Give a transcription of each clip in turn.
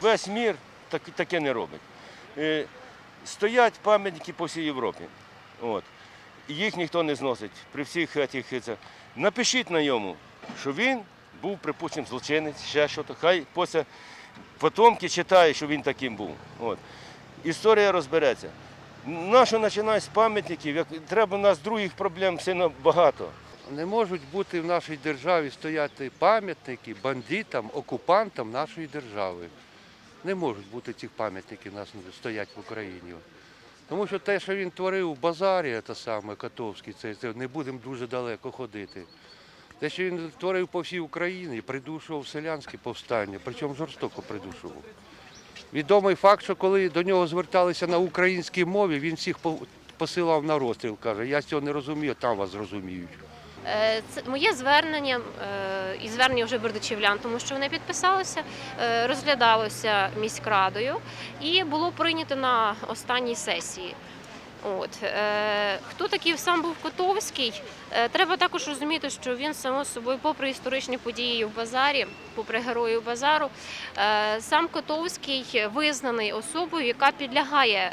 Весь мір так, таке не робить. Е, стоять пам'ятники по всій Європі. От. Їх ніхто не зносить. При всіх цих це. Напишіть на йому, що він був, припустимо, злочинець, ще щось. Хай після потомки читає, що він таким був. От. Історія розбереться. Нащо починає з пам'ятників? Як треба у нас других проблем сильно багато. Не можуть бути в нашій державі стояти пам'ятники бандитам, окупантам нашої держави. Не можуть бути цих пам'ятників у нас стоять в Україні. Тому що те, що він творив у базарі, це саме Котовський, це, це не будемо дуже далеко ходити. Те, що він творив по всій Україні, придушував селянське повстання, причому жорстоко придушував. Відомий факт, що коли до нього зверталися на українській мові, він всіх посилав на розстріл. Каже, я цього не розумію, там вас зрозуміють. Е, Це моє звернення е, і звернення вже бердичівлян, тому що вони підписалися, е, розглядалося міськрадою і було прийнято на останній сесії. От е, хто такий сам був Котовський? Е, треба також розуміти, що він само собою, попри історичні події в базарі, попри героїв базару, е, сам Котовський визнаний особою, яка підлягає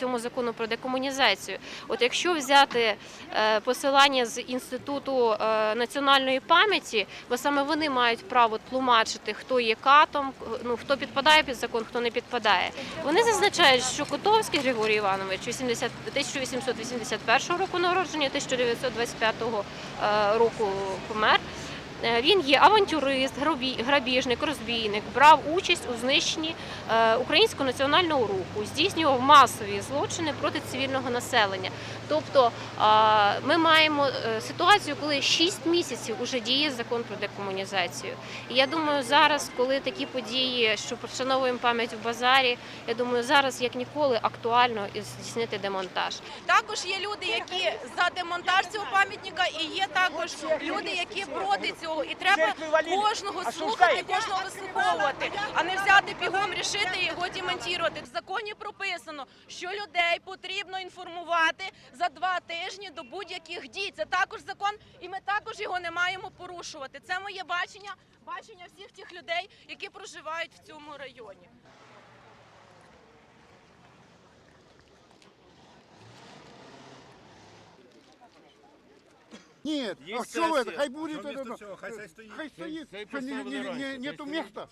цьому закону про декомунізацію. От якщо взяти посилання з інституту національної пам'яті, бо саме вони мають право тлумачити, хто є катом, ну хто підпадає під закон, хто не підпадає. Вони зазначають, що Котовський Григорій Іванович 80 1881 року народження, 1925 е, року помер. Е, Він є авантюрист, грабіжник, розбійник, брав участь у знищенні е, українського національного руху, здійснював масові злочини проти цивільного населення. Тобто е, ми маємо ситуацію, коли 6 місяців уже діє закон про декомунізацію. І я думаю, зараз, коли такі події, що вшановуємо пам'ять в базарі, я думаю, зараз як ніколи актуально здійснити демонтаж. Також є люди, які за демонтаж цього пам'ятника, і є також люди, які проти цього. І треба кожного слухати, кожного вислуховувати, а не взяти бігом, рішити і його демонтувати. В законі прописано, що людей потрібно інформувати за два тижні до будь-яких дій. Це також закон, і ми також його не маємо порушувати. Це моє бачення, бачення всіх тих людей, які проживають в цьому районі. Нет, Есть а что вы, сессия. хай будет Что это, вместо чего? Хай стоит. хай стоит, Хай что не- поставили не- раньше, не- нету хай места.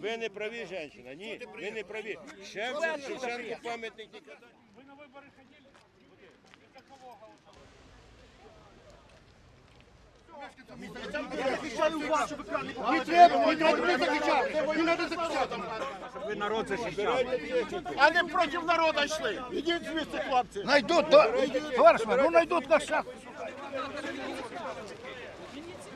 Ви не праві, жінка. Ні, ви не праві. Ще Шевченко пам'ятник ніколи. Не треба, не треба не закричати, не треба закричати. Ви народ захищав. А не проти народу йшли. Ідіть звідси, хлопці. Найдуть, товариш мій, ну найдуть наш час. Ганьба! цікаво. Чому цим